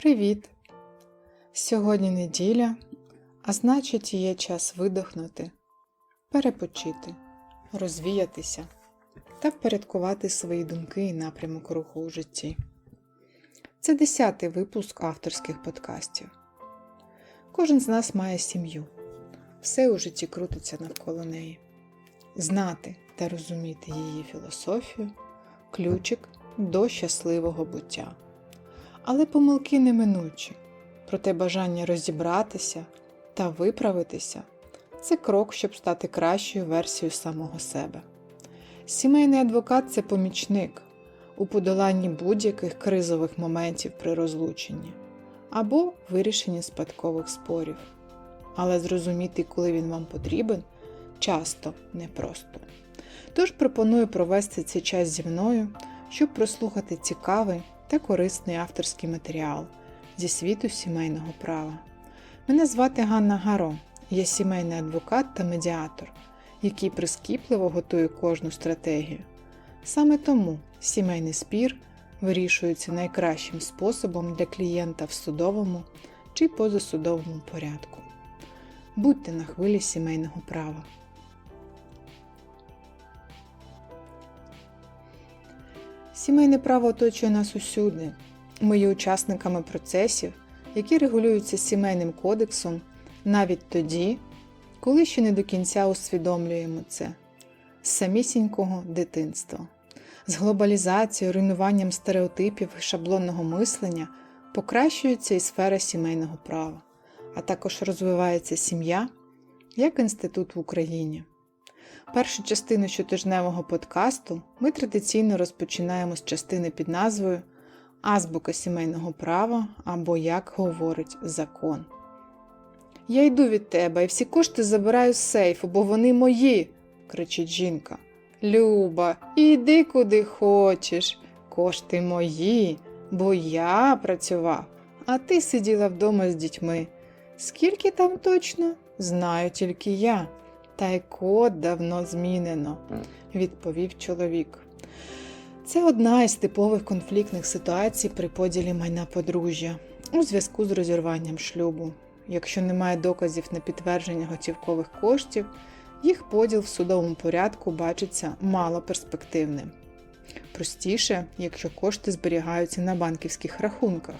Привіт! Сьогодні неділя, а значить є час видохнути, перепочити, розвіятися та впорядкувати свої думки і напрямок руху у житті. Це десятий випуск авторських подкастів. Кожен з нас має сім'ю. Все у житті крутиться навколо неї. Знати та розуміти її філософію ключик до щасливого буття. Але помилки неминучі, проте бажання розібратися та виправитися це крок, щоб стати кращою версією самого себе. Сімейний адвокат це помічник у подоланні будь-яких кризових моментів при розлученні або вирішенні спадкових спорів. Але зрозуміти, коли він вам потрібен, часто непросто. Тож пропоную провести цей час зі мною, щоб прослухати цікавий та корисний авторський матеріал зі світу сімейного права. Мене звати Ганна Гаро, я сімейний адвокат та медіатор, який прискіпливо готує кожну стратегію. Саме тому сімейний спір вирішується найкращим способом для клієнта в судовому чи позасудовому порядку. Будьте на хвилі сімейного права. Сімейне право оточує нас усюди. Ми є учасниками процесів, які регулюються сімейним кодексом навіть тоді, коли ще не до кінця усвідомлюємо це з самісінького дитинства. З глобалізацією, руйнуванням стереотипів і шаблонного мислення покращується і сфера сімейного права, а також розвивається сім'я як інститут в Україні. Першу частину щотижневого подкасту ми традиційно розпочинаємо з частини під назвою Азбука сімейного права або Як говорить закон. Я йду від тебе і всі кошти забираю з сейфу, бо вони мої, кричить жінка. Люба, іди куди хочеш. Кошти мої, бо я працював, а ти сиділа вдома з дітьми. Скільки там точно? Знаю тільки я. Та й код давно змінено, відповів чоловік. Це одна із типових конфліктних ситуацій при поділі майна подружжя у зв'язку з розірванням шлюбу. Якщо немає доказів на підтвердження готівкових коштів, їх поділ в судовому порядку бачиться малоперспективним. Простіше, якщо кошти зберігаються на банківських рахунках.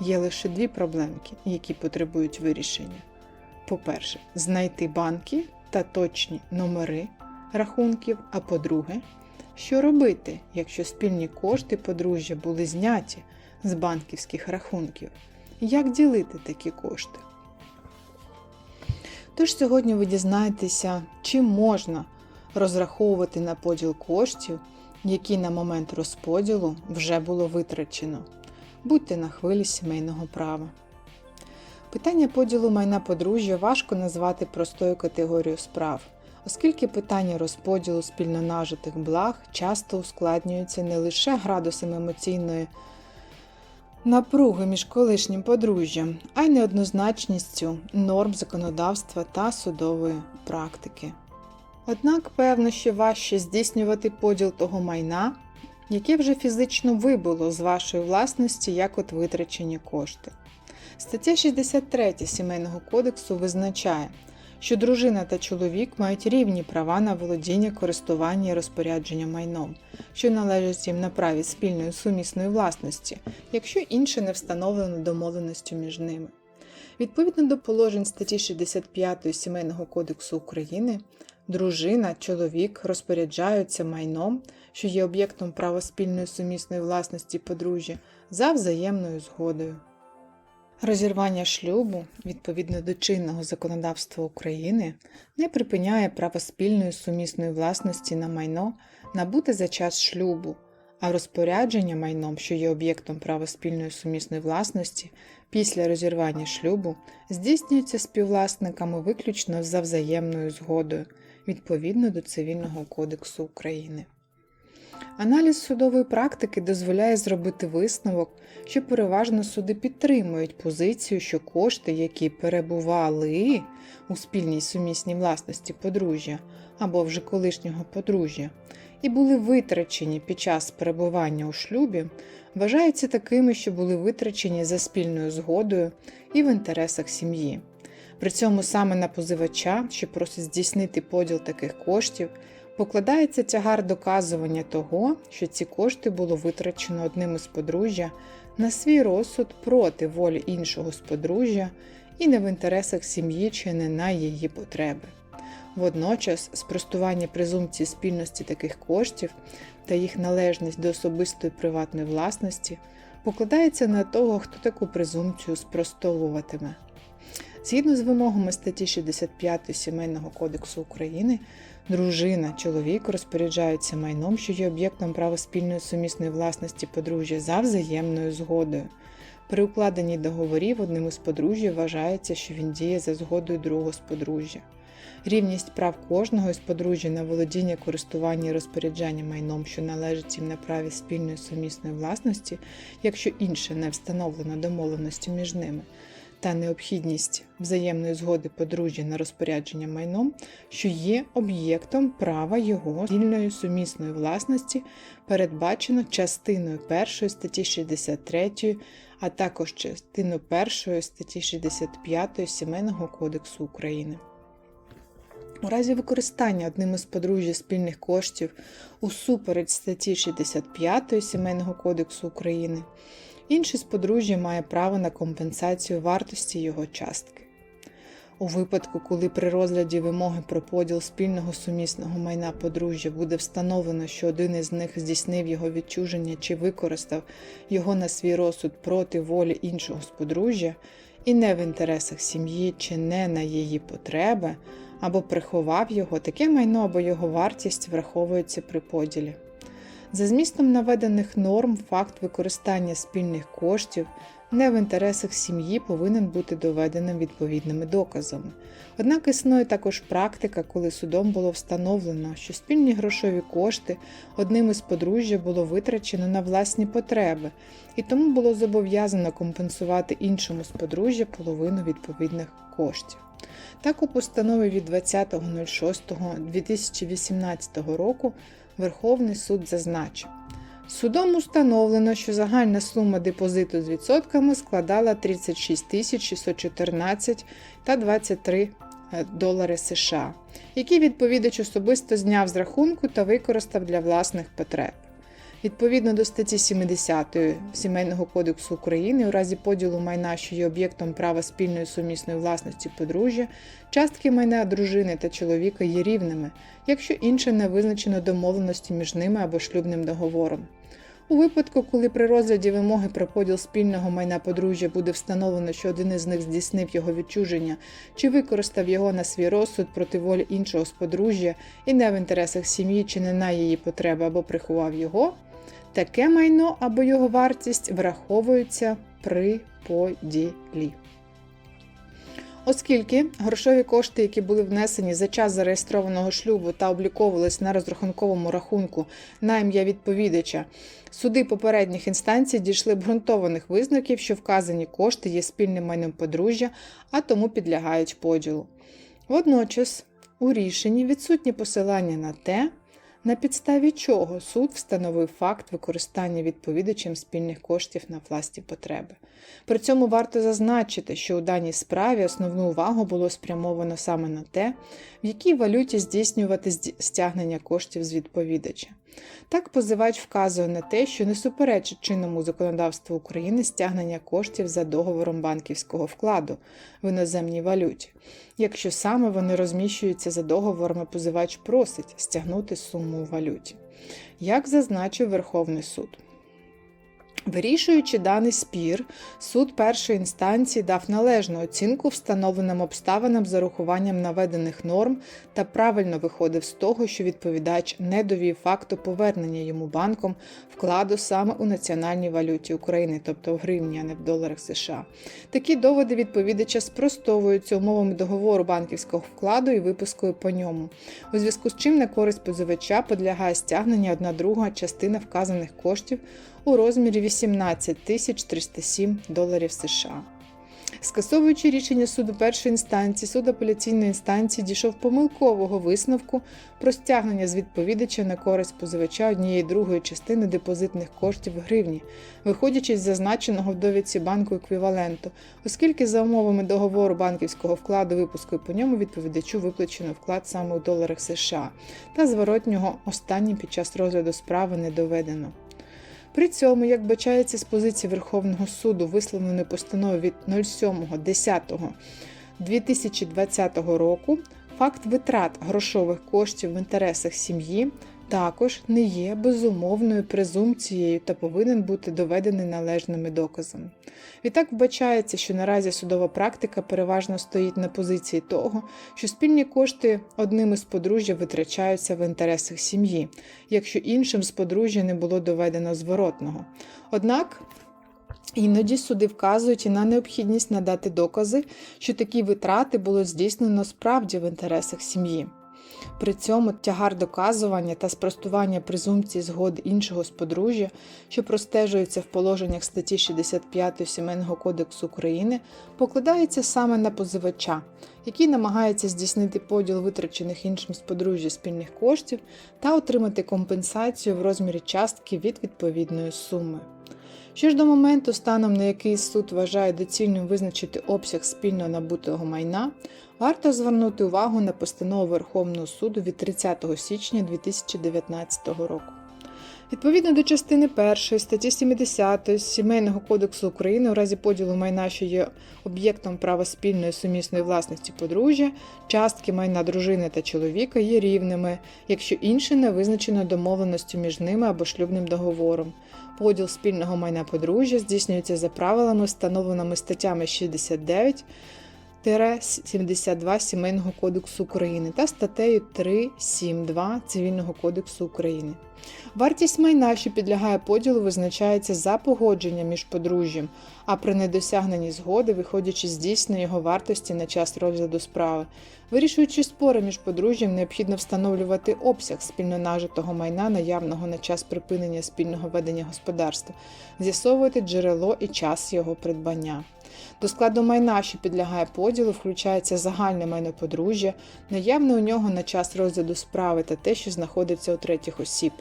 Є лише дві проблемки, які потребують вирішення. По-перше, знайти банки та точні номери рахунків, а по-друге, що робити, якщо спільні кошти подружжя були зняті з банківських рахунків, як ділити такі кошти. Тож сьогодні ви дізнаєтеся, чи можна розраховувати на поділ коштів, які на момент розподілу вже було витрачено. Будьте на хвилі сімейного права. Питання поділу майна подружжя важко назвати простою категорією справ, оскільки питання розподілу спільно нажитих благ часто ускладнюються не лише градусом емоційної напруги між колишнім подружжям, а й неоднозначністю норм законодавства та судової практики. Однак, певно, ще важче здійснювати поділ того майна, яке вже фізично вибуло з вашої власності як от витрачені кошти. Стаття 63 Сімейного кодексу визначає, що дружина та чоловік мають рівні права на володіння, користування і розпорядження майном, що належить їм на праві спільної сумісної власності, якщо інше не встановлено домовленістю між ними. Відповідно до положень статті 65 Сімейного кодексу України, дружина, чоловік розпоряджаються майном, що є об'єктом права спільної сумісної власності подружжя, за взаємною згодою. Розірвання шлюбу відповідно до чинного законодавства України не припиняє право спільної сумісної власності на майно набуте за час шлюбу, а розпорядження майном, що є об'єктом права спільної сумісної власності після розірвання шлюбу, здійснюється співвласниками виключно за взаємною згодою відповідно до Цивільного кодексу України. Аналіз судової практики дозволяє зробити висновок, що переважно суди підтримують позицію, що кошти, які перебували у спільній сумісній власності подружжя, або вже колишнього подружжя і були витрачені під час перебування у шлюбі, вважаються такими, що були витрачені за спільною згодою і в інтересах сім'ї. При цьому саме на позивача, що просить здійснити поділ таких коштів, покладається тягар доказування того, що ці кошти було витрачено одним із подружжя на свій розсуд проти волі іншого з подружжя і не в інтересах сім'ї чи не на її потреби. Водночас, спростування презумпції спільності таких коштів та їх належність до особистої приватної власності покладається на того, хто таку презумпцію спростовуватиме. Згідно з вимогами статті 65 Сімейного кодексу України, дружина, чоловік розпоряджаються майном, що є об'єктом права спільної сумісної власності подружжя за взаємною згодою. При укладенні договорів одним із подружжя вважається, що він діє за згодою другого з подружжя. Рівність прав кожного із подружжя на володіння, користування і розпоряджання майном, що належить їм на праві спільної сумісної власності, якщо інше не встановлено домовленості між ними, та необхідність взаємної згоди подружжя на розпорядження майном, що є об'єктом права його спільної сумісної власності, передбачено частиною 1 статті 63, а також частиною 1 статті 65 Сімейного кодексу України. У разі використання одним із подружжя спільних коштів усупереч статті 65 Сімейного кодексу України, інший з подружжя має право на компенсацію вартості його частки. У випадку, коли при розгляді вимоги про поділ спільного сумісного майна подружжя буде встановлено, що один із них здійснив його відчуження чи використав його на свій розсуд проти волі іншого з подружжя, і не в інтересах сім'ї чи не на її потреби, або приховав його, таке майно або його вартість враховується при поділі. За змістом наведених норм, факт використання спільних коштів не в інтересах сім'ї повинен бути доведеним відповідними доказами. Однак існує також практика, коли судом було встановлено, що спільні грошові кошти одним із подружжя було витрачено на власні потреби, і тому було зобов'язано компенсувати іншому з подружжя половину відповідних коштів. Так, у постанові від 20.06.2018 року Верховний суд зазначив, судом установлено, що загальна сума депозиту з відсотками складала 36 614 та 23 долари США, які відповідач особисто зняв з рахунку та використав для власних потреб. Відповідно до статті 70 Сімейного кодексу України, у разі поділу майна, що є об'єктом права спільної сумісної власності подружжя, частки майна дружини та чоловіка є рівними, якщо інше не визначено домовленості між ними або шлюбним договором. У випадку, коли при розгляді вимоги про поділ спільного майна подружжя буде встановлено, що один із них здійснив його відчуження чи використав його на свій розсуд проти волі іншого з подружжя і не в інтересах сім'ї чи не на її потреби або приховав його, таке майно або його вартість враховуються при поділі. Оскільки грошові кошти, які були внесені за час зареєстрованого шлюбу та обліковувались на розрахунковому рахунку на ім'я відповідача, суди попередніх інстанцій дійшли обґрунтованих висновків, що вказані кошти є спільним майном подружжя, а тому підлягають поділу. Водночас у рішенні відсутнє посилання на те, на підставі чого суд встановив факт використання відповідачем спільних коштів на власні потреби. При цьому варто зазначити, що у даній справі основну увагу було спрямовано саме на те, в якій валюті здійснювати стягнення коштів з відповідача. Так, позивач вказує на те, що не суперечить чинному законодавству України стягнення коштів за договором банківського вкладу в іноземній валюті, якщо саме вони розміщуються за договорами, позивач просить стягнути суму у валюті. Як зазначив Верховний суд. Вирішуючи даний спір, суд першої інстанції дав належну оцінку встановленим обставинам за рахуванням наведених норм та правильно виходив з того, що відповідач не довів факту повернення йому банком вкладу саме у національній валюті України, тобто в гривні, а не в доларах США. Такі доводи відповідача спростовуються умовами договору банківського вкладу і випускою по ньому, у зв'язку з чим на користь позивача підлягає стягнення одна друга частина вказаних коштів у розмірі 18 тисяч 307 доларів США. Скасовуючи рішення суду першої інстанції, суд апеляційної інстанції дійшов помилкового висновку про стягнення з відповідача на користь позивача однієї другої частини депозитних коштів в гривні, виходячи з зазначеного в довідці банку еквіваленту, оскільки за умовами договору банківського вкладу випуску по ньому відповідачу виплачено вклад саме у доларах США, та зворотнього останнім під час розгляду справи не доведено. При цьому, як бачається з позиції Верховного суду, висловленої постанови від 07.10.2020 року, факт витрат грошових коштів в інтересах сім'ї також не є безумовною презумпцією та повинен бути доведений належними доказами. Відтак вбачається, що наразі судова практика переважно стоїть на позиції того, що спільні кошти одним із подружжя витрачаються в інтересах сім'ї, якщо іншим з подружжя не було доведено зворотного. Однак Іноді суди вказують і на необхідність надати докази, що такі витрати було здійснено справді в інтересах сім'ї. При цьому тягар доказування та спростування презумпції згоди іншого з подружжя, що простежується в положеннях статті 65 Сімейного кодексу України, покладається саме на позивача, який намагається здійснити поділ витрачених іншим з подружжя спільних коштів та отримати компенсацію в розмірі частки від відповідної суми. Що ж до моменту, станом на який суд вважає доцільним визначити обсяг спільно набутого майна, варто звернути увагу на постанову Верховного суду від 30 січня 2019 року. Відповідно до частини 1 статті 70 Сімейного кодексу України у разі поділу майна, що є об'єктом права спільної сумісної власності подружжя, частки майна дружини та чоловіка є рівними, якщо інше не визначено домовленістю між ними або шлюбним договором. Поділ спільного майна подружжя здійснюється за правилами, встановленими статтями 69 72 Сімейного кодексу України та статтею 372 Цивільного кодексу України. Вартість майна, що підлягає поділу, визначається за погодженням між подружжям, а при недосягненні згоди, виходячи з дійсної його вартості на час розгляду справи. Вирішуючи спори між подружжям, необхідно встановлювати обсяг спільно нажитого майна, наявного на час припинення спільного ведення господарства, з'ясовувати джерело і час його придбання. До складу майна, що підлягає поділу, включається загальне майно подружжя, наявне у нього на час розгляду справи та те, що знаходиться у третіх осіб.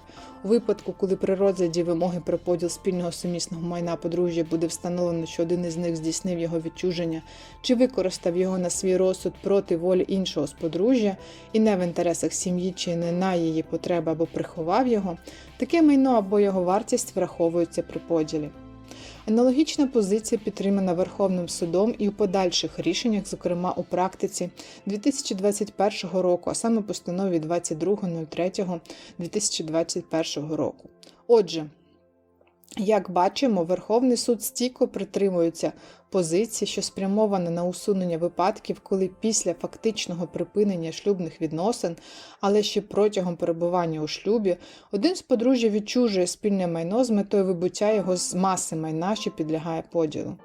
У випадку, коли при розгляді вимоги про поділ спільного сумісного майна подружжя буде встановлено, що один із них здійснив його відчуження чи використав його на свій розсуд проти волі іншого з подружжя і не в інтересах сім'ї, чи не на її потреби або приховав його, таке майно або його вартість враховуються при поділі. Аналогічна позиція підтримана Верховним судом і у подальших рішеннях, зокрема у практиці 2021 року, а саме постанові 22.03.2021 року. Отже, як бачимо, Верховний суд стійко притримується позиції, що спрямована на усунення випадків, коли після фактичного припинення шлюбних відносин, але ще протягом перебування у шлюбі, один з подружжя відчужує спільне майно з метою вибуття його з маси майна, що підлягає поділу.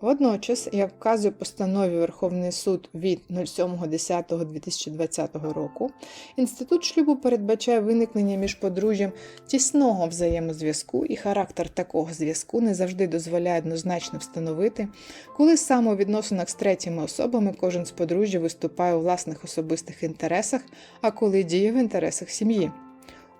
Водночас, як вказує постанові Верховний суд від 07.10.2020 року, інститут шлюбу передбачає виникнення між подружжям тісного взаємозв'язку, і характер такого зв'язку не завжди дозволяє однозначно встановити, коли саме у відносинах з третіми особами кожен з подружжя виступає у власних особистих інтересах, а коли діє в інтересах сім'ї.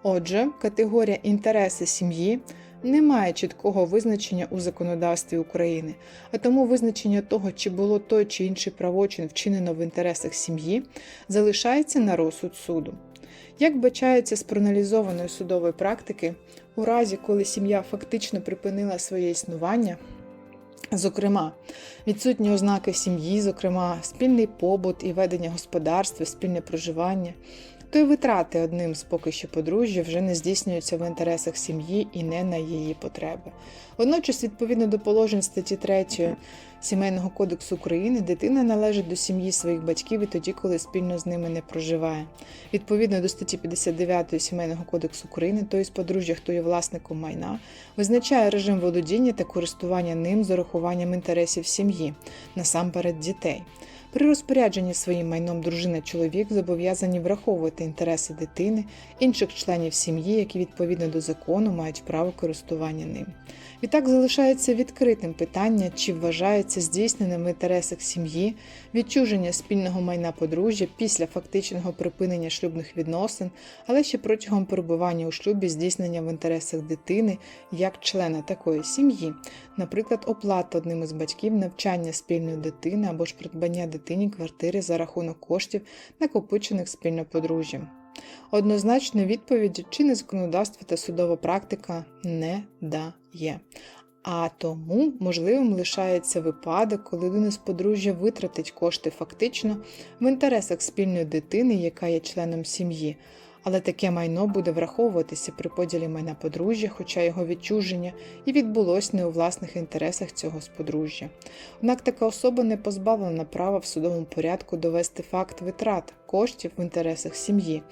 Отже, категорія інтереси сім'ї немає чіткого визначення у законодавстві України, а тому визначення того, чи було той чи інший правочин вчинено в інтересах сім'ї, залишається на розсуд суду. Як бачається з проаналізованої судової практики, у разі, коли сім'я фактично припинила своє існування, Зокрема, відсутні ознаки сім'ї, зокрема, спільний побут і ведення господарства, спільне проживання, то й витрати одним з поки що подружжя вже не здійснюються в інтересах сім'ї і не на її потреби. Водночас, відповідно до положень статті 3 Сімейного кодексу України, дитина належить до сім'ї своїх батьків і тоді, коли спільно з ними не проживає. Відповідно до статті 59 Сімейного кодексу України, той з подружжя, хто є власником майна, визначає режим володіння та користування ним з урахуванням інтересів сім'ї, насамперед дітей. При розпорядженні своїм майном дружина чоловік зобов'язані враховувати інтереси дитини, інших членів сім'ї, які відповідно до закону мають право користування ним. Відтак залишається відкритим питання, чи вважається здійсненим в інтересах сім'ї, відчуження спільного майна подружжя після фактичного припинення шлюбних відносин, але ще протягом перебування у шлюбі здійснення в інтересах дитини як члена такої сім'ї, наприклад, оплата одним із батьків навчання спільної дитини або ж придбання дитині квартири за рахунок коштів, накопичених спільно подружжям. Однозначної відповіді чинне законодавство та судова практика не дає. А тому можливим лишається випадок, коли один із подружжя витратить кошти фактично в інтересах спільної дитини, яка є членом сім'ї, але таке майно буде враховуватися при поділі майна подружжя, хоча його відчуження і відбулось не у власних інтересах цього сподружжя. Однак така особа не позбавлена права в судовому порядку довести факт витрат коштів в інтересах сім'ї,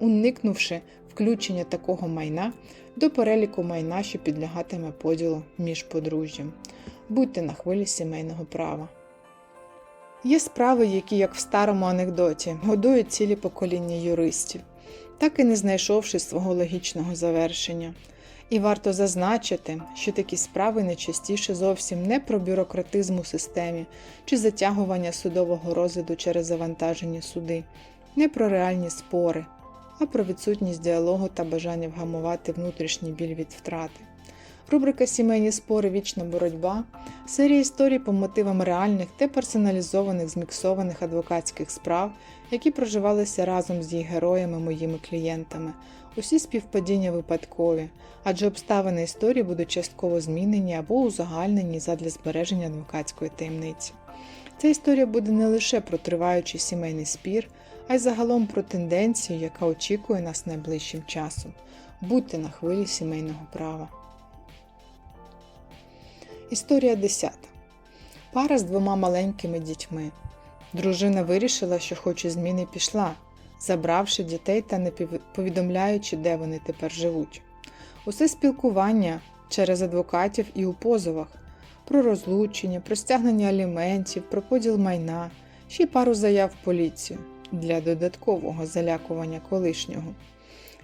уникнувши, включення такого майна до переліку майна, що підлягатиме поділу між подружжям. Будьте на хвилі сімейного права. Є справи, які, як в старому анекдоті, годують цілі покоління юристів, так і не знайшовши свого логічного завершення. І варто зазначити, що такі справи найчастіше зовсім не про бюрократизм у системі чи затягування судового розгляду через завантажені суди, не про реальні спори, а про відсутність діалогу та бажання вгамувати внутрішній біль від втрати. Рубрика Сімейні спори Вічна боротьба серія історій по мотивам реальних та персоналізованих зміксованих адвокатських справ, які проживалися разом з її героями, моїми клієнтами. Усі співпадіння випадкові, адже обставини історії будуть частково змінені або узагальнені задля збереження адвокатської таємниці. Ця історія буде не лише про триваючий сімейний спір, а й загалом про тенденцію, яка очікує нас найближчим часом. Будьте на хвилі сімейного права. Історія 10. Пара з двома маленькими дітьми. Дружина вирішила, що хоче зміни пішла, забравши дітей та не повідомляючи, де вони тепер живуть. Усе спілкування через адвокатів і у позовах про розлучення, про стягнення аліментів, про поділ майна, ще й пару заяв поліцію для додаткового залякування колишнього.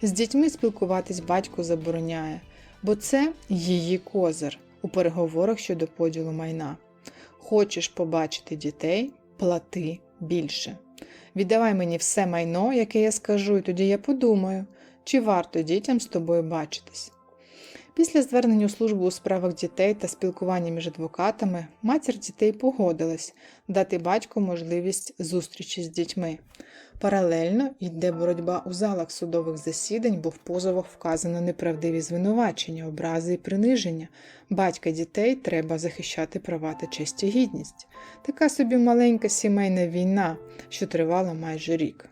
З дітьми спілкуватись батько забороняє, бо це її козир у переговорах щодо поділу майна. Хочеш побачити дітей, плати більше. Віддавай мені все майно, яке я скажу, і тоді я подумаю, чи варто дітям з тобою бачитись. Після звернення у службу у справах дітей та спілкування між адвокатами матір дітей погодилась дати батьку можливість зустрічі з дітьми. Паралельно йде боротьба у залах судових засідань, бо в позовах вказано неправдиві звинувачення, образи і приниження. Батька дітей треба захищати права та честь і гідність. Така собі маленька сімейна війна, що тривала майже рік.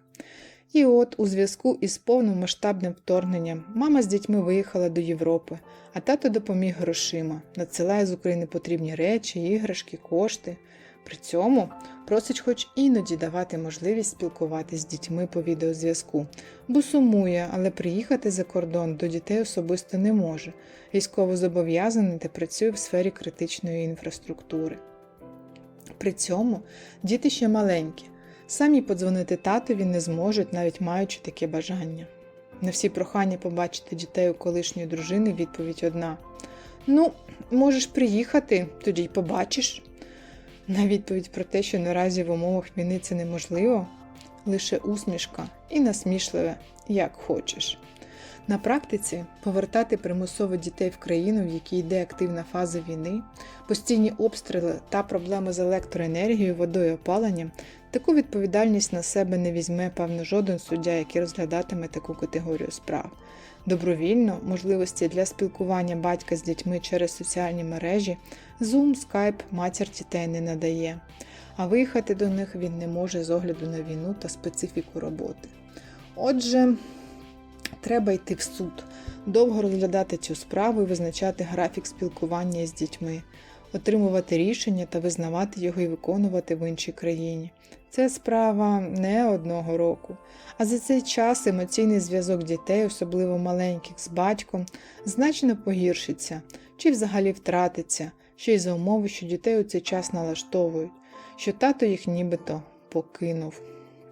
І от, у зв'язку із повномасштабним вторгненням, мама з дітьми виїхала до Європи, а тато допоміг грошима, надсилає з України потрібні речі, іграшки, кошти. При цьому просить хоч іноді давати можливість спілкуватися з дітьми по відеозв'язку, бо сумує, але приїхати за кордон до дітей особисто не може. Військово зобов'язаний та працює в сфері критичної інфраструктури. При цьому діти ще маленькі. Самі подзвонити татові не зможуть, навіть маючи таке бажання. На всі прохання побачити дітей у колишньої дружини відповідь одна: Ну, можеш приїхати, тоді й побачиш. На відповідь про те, що наразі в умовах війни це неможливо, лише усмішка і насмішливе, як хочеш. На практиці повертати примусово дітей в країну, в якій йде активна фаза війни, постійні обстріли та проблеми з електроенергією, водою опаленням, таку відповідальність на себе не візьме, певно, жоден суддя, який розглядатиме таку категорію справ. Добровільно можливості для спілкування батька з дітьми через соціальні мережі, Zoom, Skype матір дітей не надає, а виїхати до них він не може з огляду на війну та специфіку роботи. Отже, треба йти в суд, довго розглядати цю справу і визначати графік спілкування з дітьми, отримувати рішення та визнавати його і виконувати в іншій країні. Це справа не одного року. А за цей час емоційний зв'язок дітей, особливо маленьких з батьком, значно погіршиться чи взагалі втратиться, ще й за умови, що дітей у цей час налаштовують, що тато їх нібито покинув.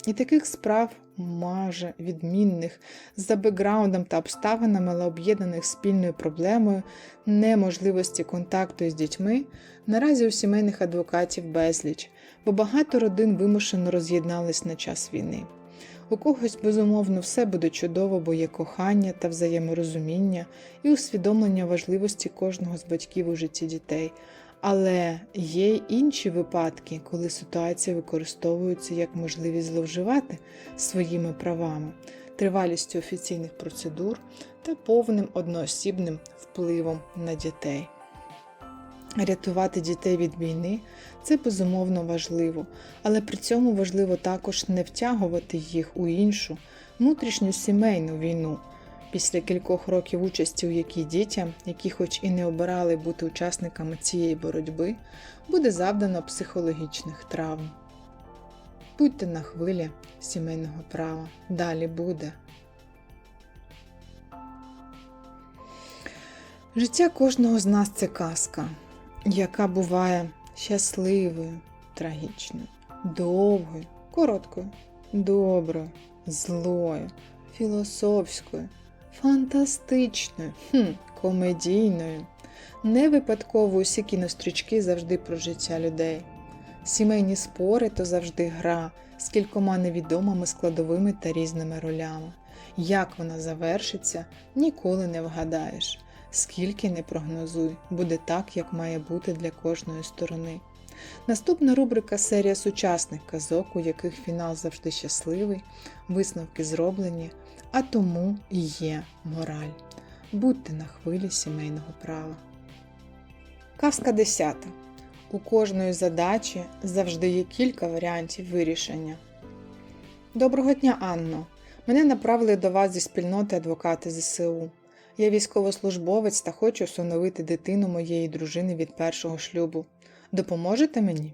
І таких справ майже відмінних, за бекграундом та обставинами, але об'єднаних спільною проблемою неможливості контакту із дітьми, наразі у сімейних адвокатів безліч, бо багато родин вимушено роз'єднались на час війни. У когось, безумовно, все буде чудово, бо є кохання та взаєморозуміння і усвідомлення важливості кожного з батьків у житті дітей. Але є й інші випадки, коли ситуація використовується як можливість зловживати своїми правами, тривалістю офіційних процедур та повним одноосібним впливом на дітей. Рятувати дітей від війни це безумовно важливо, але при цьому важливо також не втягувати їх у іншу внутрішню сімейну війну. Після кількох років участі, у якій дітям, які хоч і не обирали бути учасниками цієї боротьби, буде завдано психологічних травм. Будьте на хвилі сімейного права. Далі буде. Життя кожного з нас це казка, яка буває щасливою, трагічною, довгою, короткою, доброю, злою, філософською, фантастичною, хм, комедійною. Не випадково усі кінострічки завжди про життя людей. Сімейні спори то завжди гра з кількома невідомими складовими та різними ролями. Як вона завершиться, ніколи не вгадаєш. Скільки не прогнозуй, буде так, як має бути для кожної сторони. Наступна рубрика серія сучасних казок, у яких фінал завжди щасливий, висновки зроблені, а тому і є мораль. Будьте на хвилі сімейного права. Казка 10. У кожної задачі завжди є кілька варіантів вирішення. Доброго дня, Анно! Мене направили до вас зі спільноти адвокати ЗСУ. Я військовослужбовець та хочу усиновити дитину моєї дружини від першого шлюбу. Допоможете мені?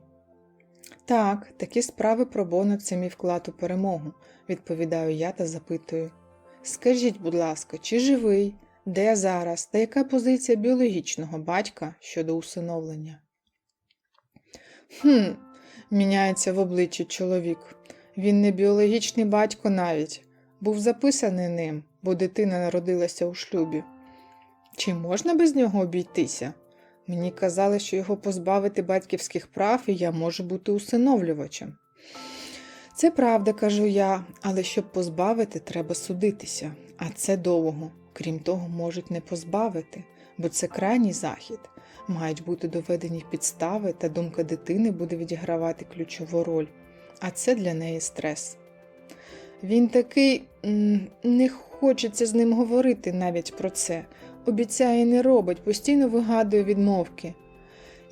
Так, такі справи про боно це мій вклад у перемогу, відповідаю я та запитую. Скажіть, будь ласка, чи живий, де зараз та яка позиція біологічного батька щодо усиновлення? Хм, міняється в обличчі чоловік. Він не біологічний батько навіть, був записаний ним, бо дитина народилася у шлюбі. Чи можна без нього обійтися? Мені казали, що його позбавити батьківських прав і я можу бути усиновлювачем. Це правда, кажу я, але щоб позбавити, треба судитися, а це довго. Крім того, можуть не позбавити, бо це крайній захід. Мають бути доведені підстави, та думка дитини буде відігравати ключову роль, а це для неї стрес. Він такий не хочеться з ним говорити навіть про це. Обіцяє і не робить, постійно вигадує відмовки.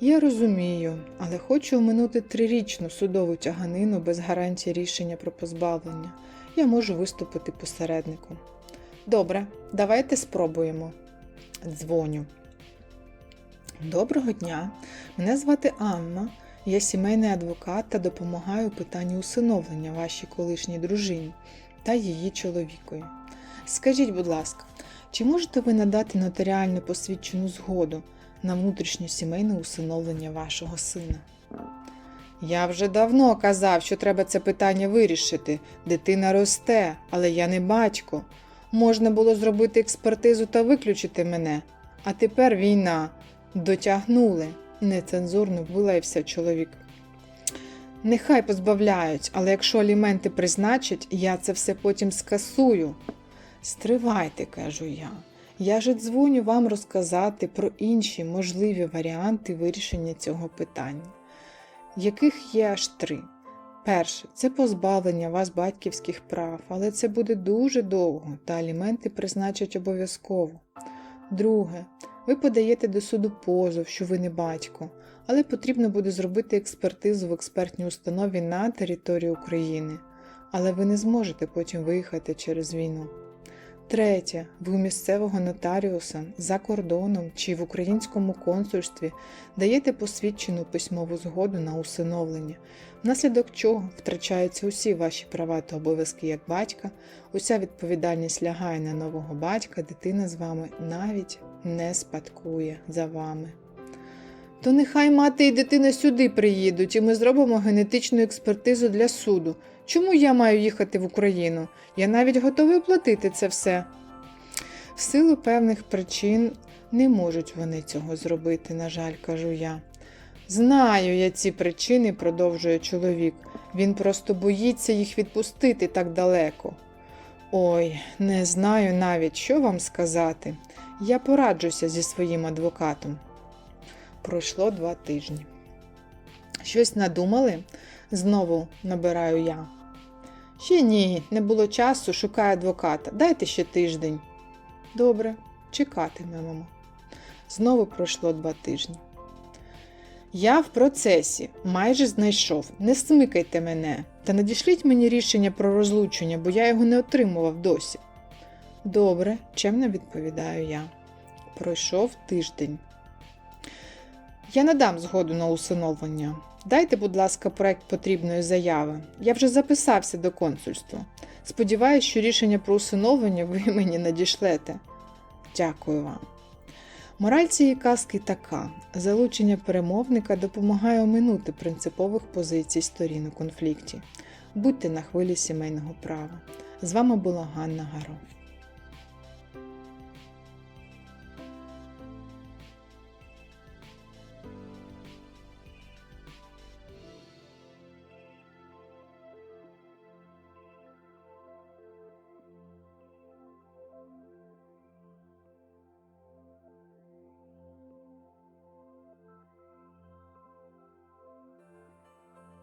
Я розумію, але хочу оминути трирічну судову тяганину без гарантії рішення про позбавлення. Я можу виступити посередником. Добре, давайте спробуємо. Дзвоню. Доброго дня. Мене звати Анна. Я сімейний адвокат та допомагаю у питанні усиновлення вашій колишній дружині та її чоловікові. Скажіть, будь ласка, чи можете ви надати нотаріально посвідчену згоду на внутрішнє сімейне усиновлення вашого сина? Я вже давно казав, що треба це питання вирішити. Дитина росте, але я не батько. Можна було зробити експертизу та виключити мене. А тепер війна. Дотягнули, нецензурно вилаявся чоловік. Нехай позбавляють, але якщо аліменти призначать, я це все потім скасую. Стривайте, кажу я. Я ж дзвоню вам розказати про інші можливі варіанти вирішення цього питання, яких є аж три. Перше, це позбавлення вас батьківських прав, але це буде дуже довго, та аліменти призначать обов'язково. Друге, ви подаєте до суду позов, що ви не батько, але потрібно буде зробити експертизу в експертній установі на території України, але ви не зможете потім виїхати через війну. Третє, ви у місцевого нотаріуса за кордоном чи в українському консульстві даєте посвідчену письмову згоду на усиновлення, внаслідок чого втрачаються усі ваші права та обов'язки як батька, уся відповідальність лягає на нового батька, дитина з вами навіть не спадкує за вами. То нехай мати і дитина сюди приїдуть, і ми зробимо генетичну експертизу для суду. Чому я маю їхати в Україну? Я навіть готовий оплатити це все. В силу певних причин не можуть вони цього зробити, на жаль, кажу я. Знаю я ці причини, продовжує чоловік. Він просто боїться їх відпустити так далеко. Ой, не знаю навіть, що вам сказати. Я пораджуся зі своїм адвокатом. Пройшло два тижні. Щось надумали? Знову набираю я. Ще ні, не було часу, шукаю адвоката. Дайте ще тиждень. Добре, чекатимемо. Знову пройшло два тижні. Я в процесі майже знайшов. Не смикайте мене та надішліть мені рішення про розлучення, бо я його не отримував досі. Добре, чемно відповідаю я. Пройшов тиждень. Я надам згоду на усиновлення. Дайте, будь ласка, проект потрібної заяви. Я вже записався до консульства. Сподіваюсь, що рішення про усиновлення ви мені надішлете. Дякую вам. Мораль цієї казки така: залучення перемовника допомагає оминути принципових позицій сторін у конфлікті. Будьте на хвилі сімейного права. З вами була Ганна Гаров.